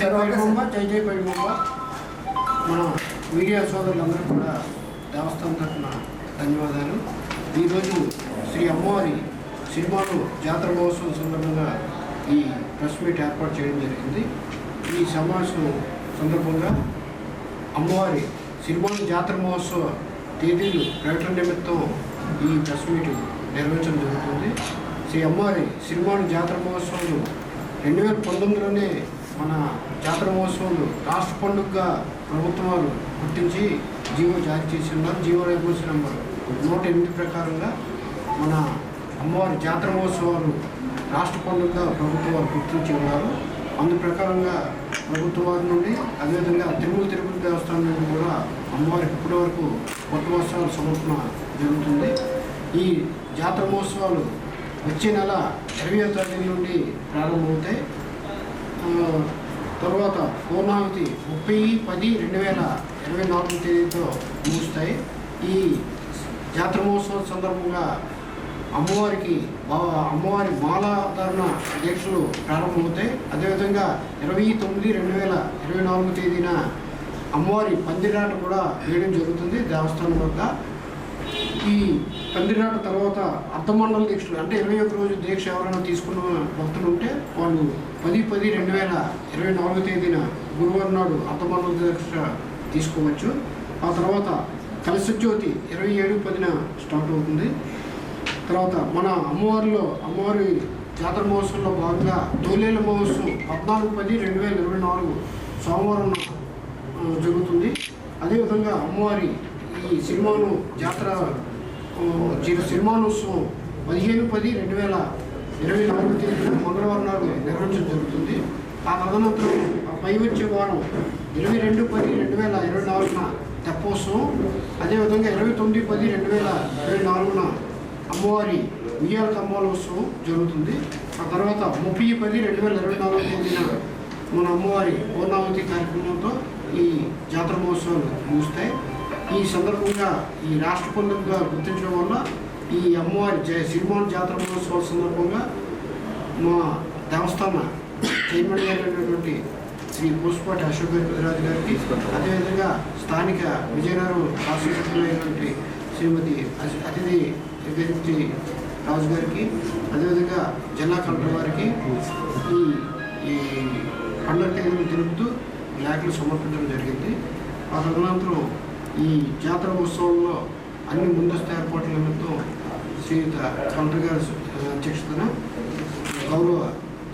జై వైభవ జై జై మన మీడియా సోదరులందరూ కూడా దేవస్థానం తరఫున ధన్యవాదాలు. ఈరోజు శ్రీ అమ్మవారి సినిమాలు జాతర మహోత్సవం సందర్భంగా ఈ ప్రెస్ మీట్ ఏర్పాటు చేయడం జరిగింది. ఈ సమావేశం సందర్భంగా అమ్మవారి సిరిమాను జాతర మహోత్సవ తేదీలు ప్రకటన నిమిత్తం ఈ ప్రెస్ మీట్ నిర్వహించడం జరుగుతుంది. శ్రీ అమ్మవారి సిరిమాను జాతర మహోత్సవాలు రెండు వేల పంతొమ్మిదిలోనే మన జాతర మహోత్సవాలు రాష్ట్ర పండుగగా ప్రభుత్వం వారు గుర్తించి జీవో జారీ చేసి ఉన్నారు. జీవో రెగ్యులేషన్ నెంబర్ నూట ఎనిమిది ప్రకారంగా మన అమ్మవారి జాతర మహోత్సవాలు రాష్ట్ర పండుగగా ప్రభుత్వం వారు గుర్తించి ఉన్నారు. అందు ప్రకారంగా ప్రభుత్వ వారి నుండి అదేవిధంగా తిరుమల తిరుపతి దేవస్థానం నుండి కూడా అమ్మవారికి ఇప్పటి వరకు కొత్త వస్త్రాల సమర్పణ జరుగుతుంది. ఈ జాతర మహోత్సవాలు వచ్చే నెల ఇరవై తేదీ నుండి ప్రారంభమవుతాయి. తర్వాత పూర్ణావతి ముప్పై పది రెండు వేల ఇరవై నాలుగు తేదీతో ముగుస్తాయి. ఈ జాతర మహోత్సవం సందర్భంగా అమ్మవారికి అమ్మవారి మాలాధారణ దీక్షలు ప్రారంభమవుతాయి. అదేవిధంగా ఇరవై తొమ్మిది రెండు వేల ఇరవై నాలుగు తేదీన అమ్మవారి పందిరాట కూడా వేయడం జరుగుతుంది దేవస్థానం వద్ద. ఈ పందిరాట తర్వాత అర్ధమండల దీక్షలు అంటే ఇరవై ఒక్క రోజు దీక్ష ఎవరైనా తీసుకున్న భక్తులు ఉంటే వాళ్ళు పది పది రెండు వేల ఇరవై నాలుగో తేదీన గురువారం నాడు అర్ధమండల దీక్ష తీసుకోవచ్చు. ఆ తర్వాత కలశ జ్యోతి ఇరవై ఏడు పదిన స్టార్ట్ అవుతుంది. తర్వాత మన అమ్మవారిలో అమ్మవారి జాతర మహోత్సవంలో భాగంగా తోలేల మహోత్సవం పద్నాలుగు పది రెండు వేల ఇరవై నాలుగు సోమవారం జరుగుతుంది. అదేవిధంగా అమ్మవారి ఈ సినిమాను జాతర ఆ, సినిమానోత్సవం పదిహేను పది రెండు వేల ఇరవై నాలుగు తేదీన మంగళవారం నాడు నిర్వహించడం జరుగుతుంది. ఆ తదనంతరం పై వచ్చే వారం ఇరవై రెండు పది రెండు వేల ఇరవై నాలుగున తెప్పోత్సవం. అదేవిధంగా ఇరవై తొమ్మిది పది రెండు వేల ఇరవై నాలుగున అమ్మవారి ఉయ్యాల కమ్మాల ఉత్సవం జరుగుతుంది. ఆ తర్వాత ముప్పై పది రెండు వేల ఇరవై నాలుగు తేదీన మన అమ్మవారి పూర్ణావతి కార్యక్రమంతో ఈ జాతర మహోత్సవాలు ముగుస్తాయి. ఈ సందర్భంగా ఈ రాష్ట్ర పండుగగా గుర్తించడం వల్ల ఈ అమ్మవారి జయ సిరిమాన్ జాతర మహోత్సవాల సందర్భంగా మా దేవస్థాన చైర్మన్ గారైనటువంటి శ్రీ పుష్పాటి అశోక్ గజరాజు గారికి అదేవిధంగా స్థానిక విజయనగరం శాసనసభ్యులైనటువంటి శ్రీమతి అతి- అతిథి జగతి రాజు గారికి అదేవిధంగా జిల్లా కలెక్టర్ గారికి ఈ ఈ పండుగ తేదీని తెలుపుతూ లేఖలు సమర్పించడం జరిగింది ఆ తదనంతరం ఈ జాతర ఉత్సవంలో అన్ని ముందస్తు ఏర్పాట్ల నిమిత్తం శ్రీయుత కలెక్టర్ గారి అధ్యక్షతన గౌరవ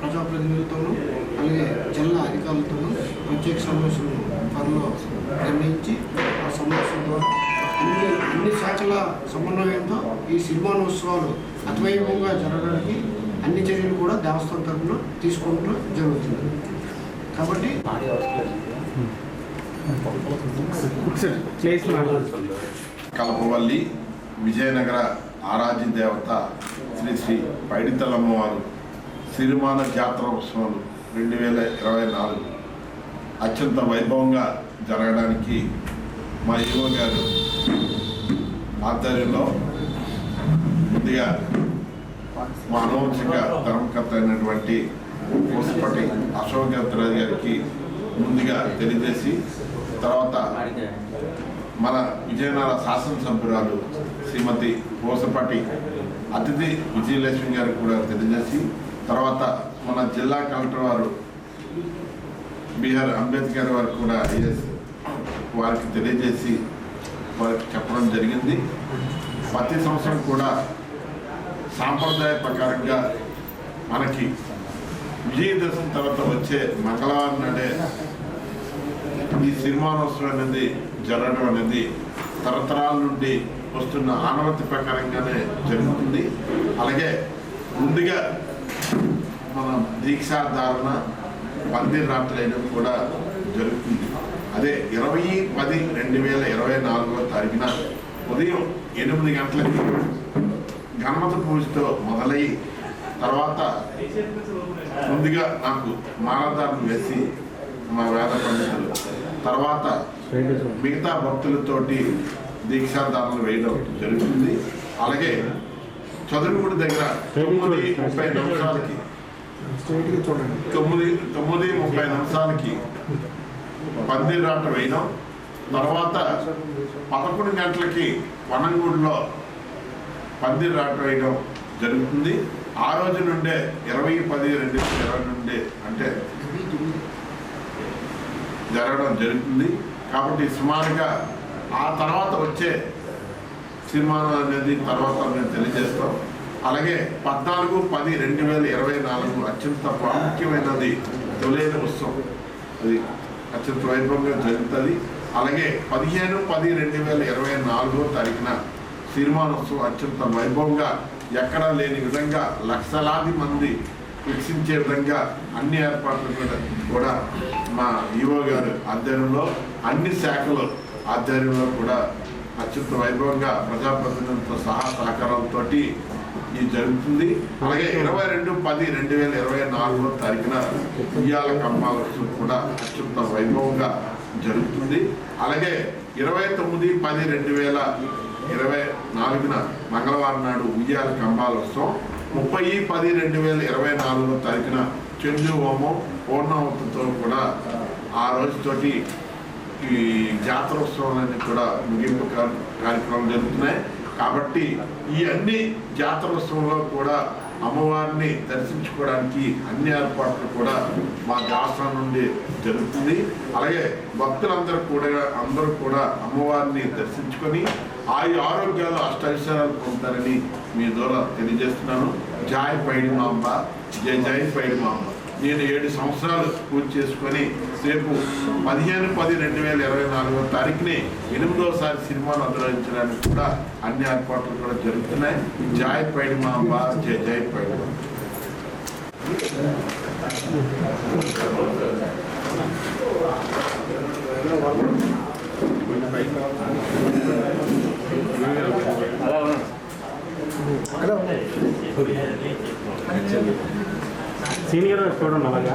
ప్రజాప్రతినిధులతోనూ అలాగే జిల్లా అధికారులతోనూ ప్రత్యేక సమావేశం త్వరలో నిర్ణయించి ఆ సమావేశం ద్వారా అన్ని అన్ని శాఖల సమన్వయంతో ఈ సినిమానోత్సవాలు అతివైభవంగా జరగడానికి అన్ని చర్యలు కూడా దేవస్థానం తరఫున తీసుకోవడం జరుగుతుంది. కాబట్టి కలపవల్లి విజయనగర ఆరాధ్య దేవత శ్రీ శ్రీ పైడితలమ్మవారు సిరిమాన జాతర ఉత్సవాలు రెండు వేల ఇరవై నాలుగు అత్యంత వైభవంగా జరగడానికి మా యువ గారు ఆధ్వర్యంలో ముందుగా మా అనువంశిక ధర్మకర్త అయినటువంటి పుష్పటి అశోక్ గారికి ముందుగా తెలియజేసి తర్వాత మన విజయనగర శాసనసభ్యురాలు శ్రీమతి పోసపాటి అతిథి విజయలక్ష్మి గారికి కూడా తెలియజేసి తర్వాత మన జిల్లా కలెక్టర్ వారు బీఆర్ అంబేద్కర్ వారు కూడా ఐఎస్ వారికి తెలియజేసి వారికి చెప్పడం జరిగింది. ప్రతి సంవత్సరం కూడా సాంప్రదాయ ప్రకారంగా మనకి విజయదశమి తర్వాత వచ్చే మంగళవారం నాడే ఈ సినిమానోత్సవం అనేది జరగడం అనేది తరతరాల నుండి వస్తున్న ఆనవతి ప్రకారంగానే జరుగుతుంది. అలాగే ముందుగా మన దీక్షాధారణ పంది రాత్రులైన కూడా జరుగుతుంది. అదే ఇరవై పది రెండు వేల ఇరవై నాలుగో తారీఖున ఉదయం ఎనిమిది గంటలకి గణపతి పూజతో మొదలై తర్వాత ముందుగా నాకు మాలధారణ వేసి మా వేద పండితులు తర్వాత మిగతా భక్తులతోటి దీక్షాధారణలు వేయడం జరుగుతుంది. అలాగే చదువుగుడి దగ్గర తొమ్మిది ముప్పై నిమిషాలకి తొమ్మిది తొమ్మిది ముప్పై నిమిషాలకి పందిరాట వేయడం. తర్వాత పదకొండు గంటలకి వనంగూడులో పందిరాట వేయడం జరుగుతుంది. ఆ రోజు నుండే ఇరవై పది రెండు ఇరవై నుండి అంటే జరగడం జరుగుతుంది. కాబట్టి సుమారుగా ఆ తర్వాత వచ్చే సినిమా అనేది తర్వాత మేము తెలియజేస్తాం. అలాగే పద్నాలుగు పది రెండు వేల ఇరవై నాలుగు అత్యంత ప్రాముఖ్యమైనది తొలైన ఉత్సవం. అది అత్యంత వైభవంగా జరుగుతుంది. అలాగే పదిహేను పది రెండు వేల ఇరవై నాలుగో తారీఖున సినిమానోత్సవం అత్యంత వైభవంగా ఎక్కడా లేని విధంగా లక్షలాది మంది వికసించే విధంగా అన్ని ఏర్పాట్లు కూడా మా ఈవో గారు ఆధ్వర్యంలో అన్ని శాఖలు ఆధ్వర్యంలో కూడా అత్యంత వైభవంగా ప్రజాప్రతినిధులతో సహా సహకారాలతో ఇది జరుగుతుంది. అలాగే ఇరవై రెండు పది రెండు వేల ఇరవై నాలుగో తారీఖున ఉయ్యాల కమ్మాల ఉత్సవం కూడా అత్యంత వైభవంగా జరుగుతుంది. అలాగే ఇరవై తొమ్మిది పది రెండు వేల ఇరవై నాలుగున మంగళవారం నాడు ఉయ్యాల కంబాల ఉత్సవం ముప్పై పది రెండు వేల ఇరవై నాలుగో తారీఖున చంద్రు హోమం పూర్ణావతితో కూడా ఆ రోజుతోటి ఈ జాతరోత్సవాలన్నీ కూడా ముగింపు కార్యక్రమాలు జరుగుతున్నాయి. కాబట్టి ఈ అన్ని జాతరోత్సవంలో కూడా అమ్మవారిని దర్శించుకోవడానికి అన్ని ఏర్పాట్లు కూడా మా దేవస్థానం నుండి జరుగుతుంది. అలాగే భక్తులందరూ కూడా అందరూ కూడా అమ్మవారిని దర్శించుకొని ఆయు ఆరోగ్యాలు అష్టైశ్వర్యాలు పొందుతారని మీ ద్వారా తెలియజేస్తున్నాను. జాయ్ పైడి మాంబ జై జాయ్ పైడి మాంబ. నేను ఏడు సంవత్సరాలు పూర్తి చేసుకొని రేపు పదిహేను పది రెండు వేల ఇరవై నాలుగో తారీఖుని ఎనిమిదోసారి సినిమాను అభినయించడానికి కూడా అన్ని ఏర్పాట్లు కూడా జరుగుతున్నాయి. జాయ్ పైడి మాంబ జై జాయ్ పైడి మాంబ. అక్కడ సీనియర్ చూడండి అలాగా